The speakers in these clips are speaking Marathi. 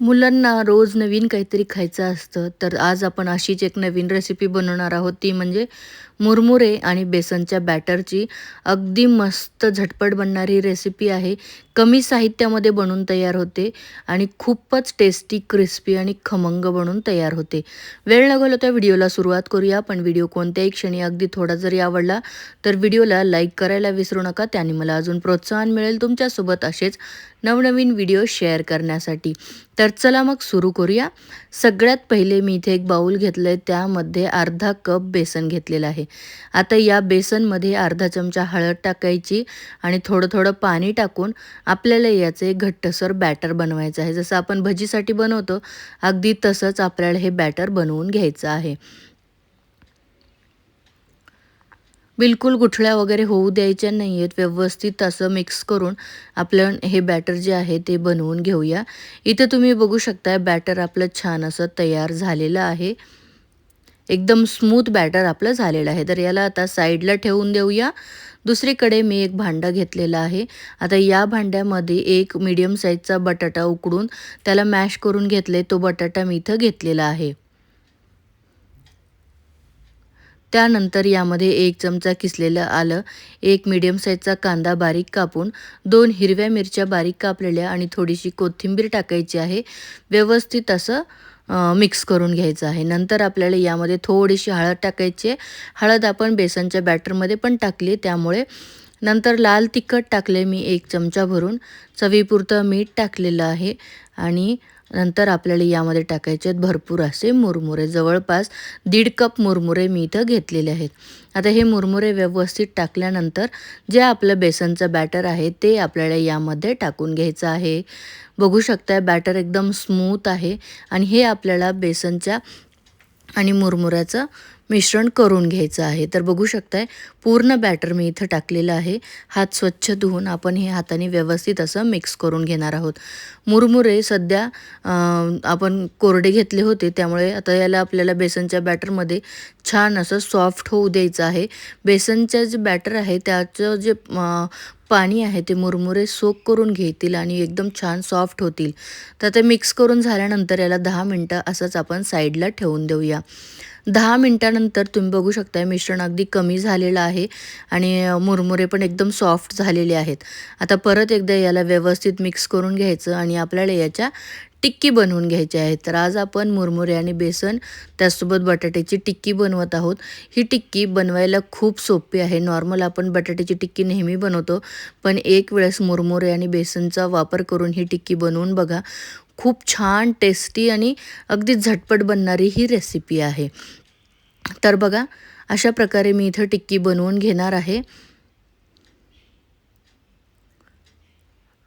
मुलांना रोज नवीन काहीतरी खायचं असतं तर आज आपण अशीच एक नवीन रेसिपी बनवणार आहोत ती म्हणजे मुरमुरे आणि बेसनच्या बॅटरची अगदी मस्त झटपट बनणारी रेसिपी आहे. कमी साहित्यामध्ये बनून तयार होते आणि खूपच टेस्टी क्रिस्पी आणि खमंग बनून तयार होते. वेळ न त्या व्हिडिओला सुरुवात करूया पण व्हिडिओ कोणत्याही क्षणी अगदी थोडा जरी आवडला तर व्हिडिओला लाईक करायला विसरू नका. त्याने मला अजून प्रोत्साहन मिळेल तुमच्यासोबत असेच नवनवीन व्हिडिओ शेअर करण्यासाठी. तर चला मग सुरू करूया. सगळ्यात पहिले मी इथे एक बाऊल घेतलं आहे त्यामध्ये अर्धा कप बेसन घेतलेलं आहे. आता या बेसनमध्ये अर्धा चमचा हळद टाकायची आणि थोडं थोडं पाणी टाकून आपल्याला याचं एक घट्टसर बॅटर बनवायचं आहे. जसं आपण भजीसाठी बनवतो अगदी तसंच आपल्याला हे बॅटर बनवून घ्यायचं आहे. बिलकुल गुठळ्या वगैरे होऊ द्यायच्या नाही आहेत व्यवस्थित असं मिक्स करून आपलं हे बॅटर जे आहे ते बनवून घेऊया. इथं तुम्ही बघू शकता बॅटर आपलं छान असं तयार झालेलं आहे. एकदम स्मूथ बॅटर आपलं झालेलं आहे. तर याला आता साईडला ठेवून देऊया. दुसरीकडे मी एक भांडं घेतलेलं आहे. आता या भांड्यामध्ये एक मीडियम साईजचा बटाटा उकडून त्याला मॅश करून घेतले. तो बटाटा मी इथं घेतलेला आहे. त्यानंतर यामध्ये एक चमचा किसलेलं आलं. एक मीडियम साईजचा कांदा बारीक कापून दोन हिरव्या मिरच्या बारीक कापलेल्या आणि थोडीशी कोथिंबीर टाकायची आहे. व्यवस्थित असं मिक्स करून घ्यायचं आहे. नंतर आपल्याला यामध्ये थोडीशी हळद टाकायची आहे. हळद आपण बेसनच्या बॅटरमध्ये पण टाकली त्यामुळे नंतर लाल तिखट टाकले मी एक चमचा भरून. चवीपुरतं मीठ टाकलेलं आहे. आणि नंतर आपल्याला यामध्ये टाकायचे आहेत भरपूर असे मुरमुरे. जवळपास दीड कप मुरमुरे मी इथं घेतलेले आहेत. आता हे मुरमुरे व्यवस्थित टाकल्यानंतर जे आपलं बेसनचं बॅटर आहे ते आपल्याला यामध्ये टाकून घ्यायचं आहे. बघू शकताय बॅटर एकदम स्मूथ आहे आणि हे आपल्याला बेसनच्या आणि मुरमुऱ्याचं मिश्रण करून घ्यायचं आहे. तर बघू शकताय पूर्ण बॅटर मी इथं टाकलेलं आहे. हात स्वच्छ धुवून आपण हे हाताने व्यवस्थित असं मिक्स करून घेणार आहोत. मुरमुरे सध्या आपण कोरडे घेतले होते. त्यामुळे आता याला आपल्याला बेसनच्या बॅटरमध्ये छान असं सॉफ्ट होऊ द्यायचं आहे. बेसनचं जे बॅटर आहे त्याचं जे पाणी आहे ते मुरमुरे सोक करून घेतील आणि एकदम छान सॉफ्ट होतील. तर ते मिक्स करून झाल्यानंतर याला दहा मिनटं असंच आपण साईडला ठेवून देऊया. दहा मिनटानंतर तुम्ही बघू शकता मिश्रण अगदी कमी झालेलं आहे आणि मुरमुरे पण एकदम सॉफ्ट झालेले आहेत. आता परत एकदा याला व्यवस्थित मिक्स करून घ्यायचं आणि आपल्याला याच्या टिक्की बनवून घ्यायची आहे तर आज आपण मुरमुरे आणि बेसन त्यासोबत बटाट्याची टिक्की बनवत आहोत. ही टिक्की बनवायला खूप सोपी आहे. नॉर्मल आपण बटाट्याची टिक्की नेहमी बनवतो पण एक वेळेस मुरमुरे आणि बेसनचा वापर करून ही टिक्की बनवून बघा. खूप छान टेस्टी आणि अगदी झटपट बनणारी ही रेसिपी आहे. तर बघा अशा प्रकारे मी इथं टिक्की बनवून घेणार आहे.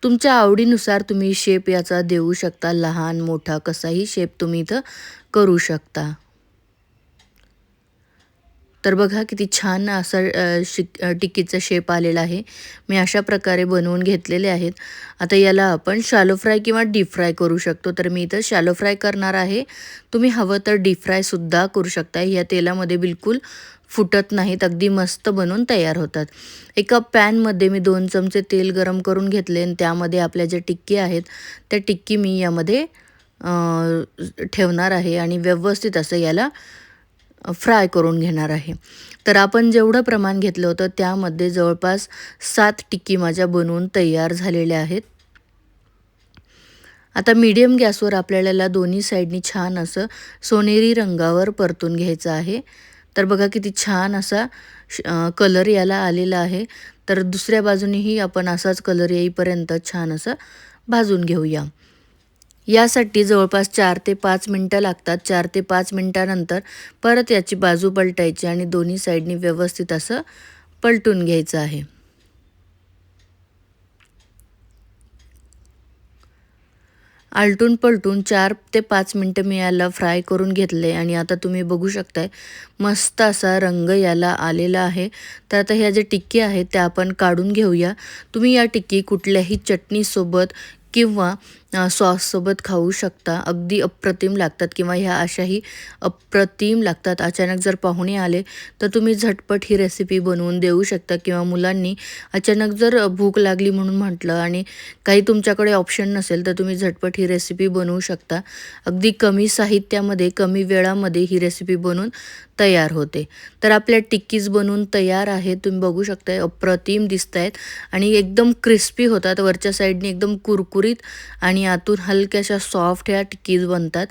तुमच्या आवडीनुसार तुम्ही शेप याचा देऊ शकता लहान मोठा कसाही शेप तुम्ही इथं करू शकता. तर बघा किती छान असं शिक टिक्कीचा शेप आलेला आहे. मी अशा प्रकारे बनवून घेतलेले आहेत. आता याला आपण शालो फ्राय किंवा डीप फ्राय करू शकतो. तर मी इथं शालो फ्राय करणार आहे. तुम्ही हवं तर डीप फ्रायसुद्धा करू शकता या तेलामध्ये बिलकुल फुटत नाहीत. अगदी मस्त बनून तयार होतात. एका पॅनमध्ये मी दोन चमचे तेल गरम करून घेतले आणि त्यामध्ये आपल्या ज्या टिक्की आहेत त्या टिक्की मी यामध्ये ठेवणार आहे. आणि व्यवस्थित असं याला फ्राय करून घेणार आहे. तर आपण जेवढं प्रमाण घेतलं होतं त्यामध्ये जवळपास सात टिक्की माझ्या बनवून तयार झालेल्या आहेत. आता मीडियम गॅसवर आपल्याला दोन्ही साईडनी छान असं सोनेरी रंगावर परतून घ्यायचं आहे. तर बघा किती छान असा कलर याला आलेला आहे. तर दुसऱ्या बाजूनेही आपण असाच कलर येईपर्यंत छान असं भाजून घेऊया. यासाठी जवळपास चार ते पाच मिनटं लागतात. चार ते पाच मिनटानंतर परत याची बाजू पलटायची आणि दोन्ही साईडनी व्यवस्थित असं पलटून घ्यायचं आहे. आलटून पलटून चार ते पाच मिनटं मी याला फ्राय करून घेतले आणि आता तुम्ही बघू शकताय मस्त असा रंग याला आलेला आहे. तर आता ह्या ज्या टिक्की आहेत त्या आपण काढून घेऊया. तुम्ही या टिक्की कुठल्याही चटणीसोबत किंवा सॉससोबत खाऊ शकता. अगदी अप्रतिम लागतात किंवा ह्या अशाही अप्रतिम लागतात. अचानक जर पाहुणे आले तर तुम्ही झटपट ही रेसिपी बनवून देऊ शकता किंवा मुलांनी अचानक जर भूक लागली म्हणून म्हटलं आणि काही तुमच्याकडे ऑप्शन नसेल तर तुम्ही झटपट ही रेसिपी बनवू शकता. अगदी कमी साहित्यामध्ये कमी वेळामध्ये ही रेसिपी बनवून तयार होते. तर आपल्या टिक्कीज बनवून तयार आहे तुम्ही बघू शकताय अप्रतिम दिसत आहेत आणि एकदम क्रिस्पी होतात. वरच्या साईडने एकदम कुरकुरीत आणि आतून हलक्याशा सॉफ्ट ह्या टिक्कीज बनतात.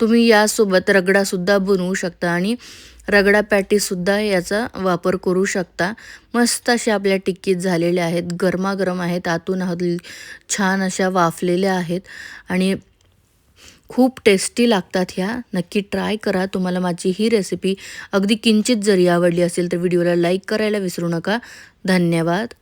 तुम्ही यासोबत रगडासुद्धा बनवू शकता आणि रगडा पॅटीसुद्धा याचा वापर करू शकता. मस्त अशा आपल्या टिक्कीज झालेल्या आहेत. गरमागरम आहेत. आतून हल छान अशा वाफलेल्या आहेत. आणि खूप टेस्टी लागतात ह्या. नक्की ट्राय करा. तुम्हाला माझी ही रेसिपी अगदी किंचित जरी आवडली असेल तर व्हिडिओला लाईक करायला विसरू नका. धन्यवाद.